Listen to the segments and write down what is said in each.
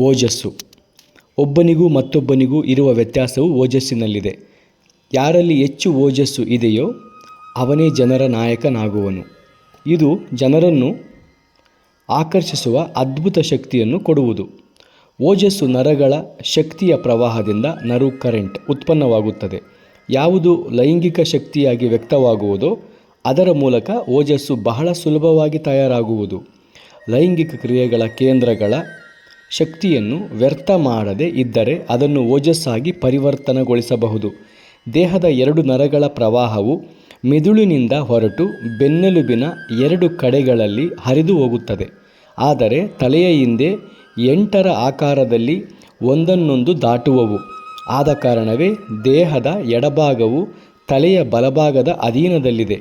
ಓಜಸ್ಸು. ಒಬ್ಬನಿಗೂ ಮತ್ತೊಬ್ಬನಿಗೂ ಇರುವ ವ್ಯತ್ಯಾಸವು ಓಜಸ್ಸಿನಲ್ಲಿದೆ. ಯಾರಲ್ಲಿ ಹೆಚ್ಚು ಓಜಸ್ಸು ಇದೆಯೋ ಅವನೇ ಜನರ ನಾಯಕನಾಗುವನು. ಇದು ಜನರನ್ನು ಆಕರ್ಷಿಸುವ ಅದ್ಭುತ ಶಕ್ತಿಯನ್ನು ಕೊಡುವುದು. ಓಜಸ್ಸು ನರಗಳ ಶಕ್ತಿಯ ಪ್ರವಾಹದಿಂದ ನರು ಕರೆಂಟ್ ಉತ್ಪನ್ನವಾಗುತ್ತದೆ. ಯಾವುದು ಲೈಂಗಿಕ ಶಕ್ತಿಯಾಗಿ ವ್ಯಕ್ತವಾಗುವುದೋ ಅದರ ಮೂಲಕ ಓಜಸ್ಸು ಬಹಳ ಸುಲಭವಾಗಿ ತಯಾರಾಗುವುದು. ಲೈಂಗಿಕ ಕ್ರಿಯೆಗಳ ಕೇಂದ್ರಗಳ ಶಕ್ತಿಯನ್ನು ವ್ಯರ್ಥ ಮಾಡದೆ ಇದ್ದರೆ ಅದನ್ನು ಓಜಸ್ಸಾಗಿ ಪರಿವರ್ತನೆಗೊಳಿಸಬಹುದು. ದೇಹದ ಎರಡು ನರಗಳ ಪ್ರವಾಹವು ಮೆದುಳಿನಿಂದ ಹೊರಟು ಬೆನ್ನೆಲುಬಿನ ಎರಡು ಕಡೆಗಳಲ್ಲಿ ಹರಿದು ಹೋಗುತ್ತದೆ. ಆದರೆ ತಲೆಯ ಹಿಂದೆ ಎಂಟರ ಆಕಾರದಲ್ಲಿ ಒಂದನ್ನೊಂದು ದಾಟುವವು. ಆದ ಕಾರಣವೇ ದೇಹದ ಎಡಭಾಗವು ತಲೆಯ ಬಲಭಾಗದ ಅಧೀನದಲ್ಲಿದೆ.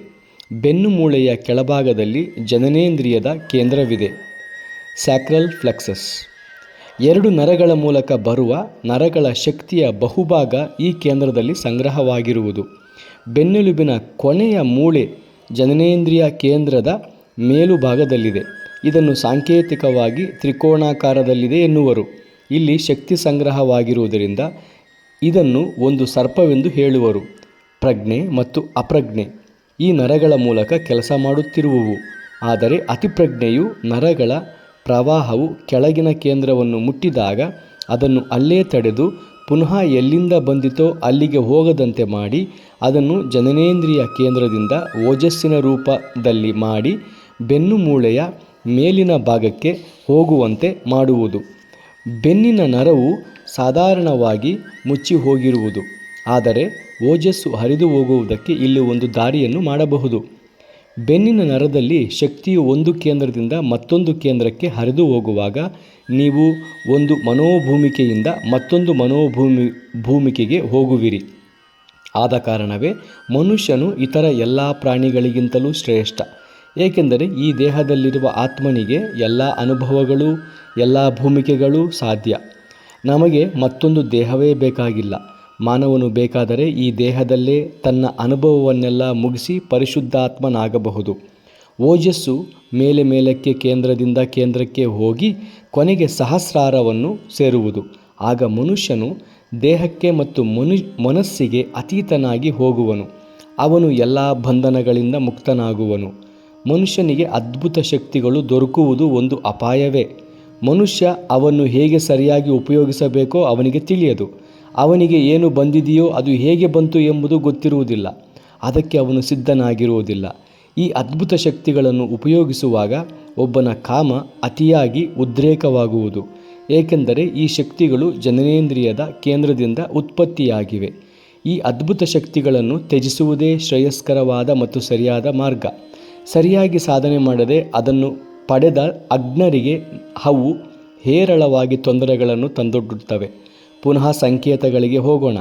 ಬೆನ್ನು ಮೂಳೆಯ ಕೆಳಭಾಗದಲ್ಲಿ ಜನನೇಂದ್ರಿಯದ ಕೇಂದ್ರವಿದೆ. ಸ್ಯಾಕ್ರಲ್ ಫ್ಲೆಕ್ಸಸ್ ಎರಡು ನರಗಳ ಮೂಲಕ ಬರುವ ನರಗಳ ಶಕ್ತಿಯ ಬಹುಭಾಗ ಈ ಕೇಂದ್ರದಲ್ಲಿ ಸಂಗ್ರಹವಾಗಿರುವುದು. ಬೆನ್ನೆಲುಬಿನ ಕೊನೆಯ ಮೂಳೆ ಜನನೇಂದ್ರಿಯ ಕೇಂದ್ರದ ಮೇಲುಭಾಗದಲ್ಲಿದೆ. ಇದನ್ನು ಸಾಂಕೇತಿಕವಾಗಿ ತ್ರಿಕೋಣಾಕಾರದಲ್ಲಿದೆ ಎನ್ನುವರು. ಇಲ್ಲಿ ಶಕ್ತಿ ಸಂಗ್ರಹವಾಗಿರುವುದರಿಂದ ಇದನ್ನು ಒಂದು ಸರ್ಪವೆಂದು ಹೇಳುವರು. ಪ್ರಜ್ಞೆ ಮತ್ತು ಅಪ್ರಜ್ಞೆ ಈ ನರಗಳ ಮೂಲಕ ಕೆಲಸ ಮಾಡುತ್ತಿರುವವು. ಆದರೆ ಅತಿಪ್ರಜ್ಞೆಯು ನರಗಳ ಪ್ರವಾಹವು ಕೆಳಗಿನ ಕೇಂದ್ರವನ್ನು ಮುಟ್ಟಿದಾಗ ಅದನ್ನು ಅಲ್ಲೇ ತಡೆದು ಪುನಃ ಎಲ್ಲಿಂದ ಬಂದಿತೋ ಅಲ್ಲಿಗೆ ಹೋಗದಂತೆ ಮಾಡಿ, ಅದನ್ನು ಜನನೇಂದ್ರಿಯ ಕೇಂದ್ರದಿಂದ ಓಜಸ್ಸಿನ ರೂಪದಲ್ಲಿ ಮಾಡಿ, ಬೆನ್ನು ಮೂಳೆಯ ಮೇಲಿನ ಭಾಗಕ್ಕೆ ಹೋಗುವಂತೆ ಮಾಡುವುದು. ಬೆನ್ನಿನ ನರವು ಸಾಧಾರಣವಾಗಿ ಮುಚ್ಚಿ ಹೋಗಿರುವುದು, ಆದರೆ ಓಜಸ್ಸು ಹರಿದು ಹೋಗುವುದಕ್ಕೆ ಇಲ್ಲಿ ಒಂದು ದಾರಿಯನ್ನು ಮಾಡಬಹುದು. ಬೆನ್ನಿನ ನರದಲ್ಲಿ ಶಕ್ತಿಯು ಒಂದು ಕೇಂದ್ರದಿಂದ ಮತ್ತೊಂದು ಕೇಂದ್ರಕ್ಕೆ ಹರಿದು ಹೋಗುವಾಗ ನೀವು ಒಂದು ಮನೋಭೂಮಿಕೆಯಿಂದ ಮತ್ತೊಂದು ಮನೋಭೂಮಿ, ಭೂಮಿಕೆಗೆ ಹೋಗುವಿರಿ. ಆದ ಕಾರಣವೇ ಮನುಷ್ಯನು ಇತರ ಎಲ್ಲ ಪ್ರಾಣಿಗಳಿಗಿಂತಲೂ ಶ್ರೇಷ್ಠ. ಏಕೆಂದರೆ ಈ ದೇಹದಲ್ಲಿರುವ ಆತ್ಮನಿಗೆ ಎಲ್ಲ ಅನುಭವಗಳು, ಎಲ್ಲ ಭೂಮಿಕೆಗಳು ಸಾಧ್ಯ. ನಮಗೆ ಮತ್ತೊಂದು ದೇಹವೇ ಬೇಕಾಗಿಲ್ಲ. ಮಾನವನು ಬೇಕಾದರೆ ಈ ದೇಹದಲ್ಲೇ ತನ್ನ ಅನುಭವವನ್ನೆಲ್ಲ ಮುಗಿಸಿ ಪರಿಶುದ್ಧಾತ್ಮನಾಗಬಹುದು. ಓಜಸ್ಸು ಮೇಲೆ ಮೇಲಕ್ಕೆ ಕೇಂದ್ರದಿಂದ ಕೇಂದ್ರಕ್ಕೆ ಹೋಗಿ ಕೊನೆಗೆ ಸಹಸ್ರಾರವನ್ನು ಸೇರುವುದು. ಆಗ ಮನುಷ್ಯನು ದೇಹಕ್ಕೆ ಮತ್ತು ಮನು, ಮನಸ್ಸಿಗೆ ಅತೀತನಾಗಿ ಹೋಗುವನು. ಅವನು ಎಲ್ಲ ಬಂಧನಗಳಿಂದ ಮುಕ್ತನಾಗುವನು. ಮನುಷ್ಯನಿಗೆ ಅದ್ಭುತ ಶಕ್ತಿಗಳು ದೊರಕುವುದು ಒಂದು ಅಪಾಯವೇ. ಮನುಷ್ಯ ಅವನ್ನು ಹೇಗೆ ಸರಿಯಾಗಿ ಉಪಯೋಗಿಸಬೇಕೋ ಅವನಿಗೆ ತಿಳಿಯದು. ಅವನಿಗೆ ಏನು ಬಂದಿದೆಯೋ ಅದು ಹೇಗೆ ಬಂತು ಎಂಬುದು ಗೊತ್ತಿರುವುದಿಲ್ಲ. ಅದಕ್ಕೆ ಅವನು ಸಿದ್ಧನಾಗಿರುವುದಿಲ್ಲ. ಈ ಅದ್ಭುತ ಶಕ್ತಿಗಳನ್ನು ಉಪಯೋಗಿಸುವಾಗ ಒಬ್ಬನ ಕಾಮ ಅತಿಯಾಗಿ ಉದ್ರೇಕವಾಗುವುದು. ಏಕೆಂದರೆ ಈ ಶಕ್ತಿಗಳು ಜನನೇಂದ್ರಿಯದ ಕೇಂದ್ರದಿಂದ ಉತ್ಪತ್ತಿಯಾಗಿವೆ. ಈ ಅದ್ಭುತ ಶಕ್ತಿಗಳನ್ನು ತ್ಯಜಿಸುವುದೇ ಶ್ರೇಯಸ್ಕರವಾದ ಮತ್ತು ಸರಿಯಾದ ಮಾರ್ಗ. ಸರಿಯಾಗಿ ಸಾಧನೆ ಮಾಡದೆ ಅದನ್ನು ಪಡೆದ ಅಗ್ನರಿಗೆ ಅವು ಹೇರಳವಾಗಿ ತೊಂದರೆಗಳನ್ನು ತಂದೊಡ್ಡುತ್ತವೆ. ಪುನಃ ಸಂಕೇತಗಳಿಗೆ ಹೋಗೋಣ.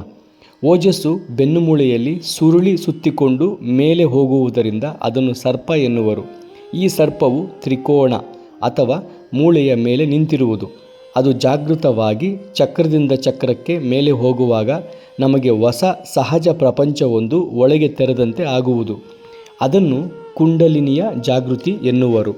ಓಜಸ್ಸು ಬೆನ್ನುಮೂಳೆಯಲ್ಲಿ ಸುರುಳಿ ಸುತ್ತಿಕೊಂಡು ಮೇಲೆ ಹೋಗುವುದರಿಂದ ಅದನ್ನು ಸರ್ಪ ಎನ್ನುವರು. ಈ ಸರ್ಪವು ತ್ರಿಕೋಣ ಅಥವಾ ಮೂಳೆಯ ಮೇಲೆ ನಿಂತಿರುವುದು. ಅದು ಜಾಗೃತವಾಗಿ ಚಕ್ರದಿಂದ ಚಕ್ರಕ್ಕೆ ಮೇಲೆ ಹೋಗುವಾಗ ನಮಗೆ ಹೊಸ ಸಹಜ ಪ್ರಪಂಚವೊಂದು ಒಳಗೆ ತೆರೆದಂತೆ ಆಗುವುದು. ಅದನ್ನು ಕುಂಡಲಿನಿಯ ಜಾಗೃತಿ ಎನ್ನುವರು.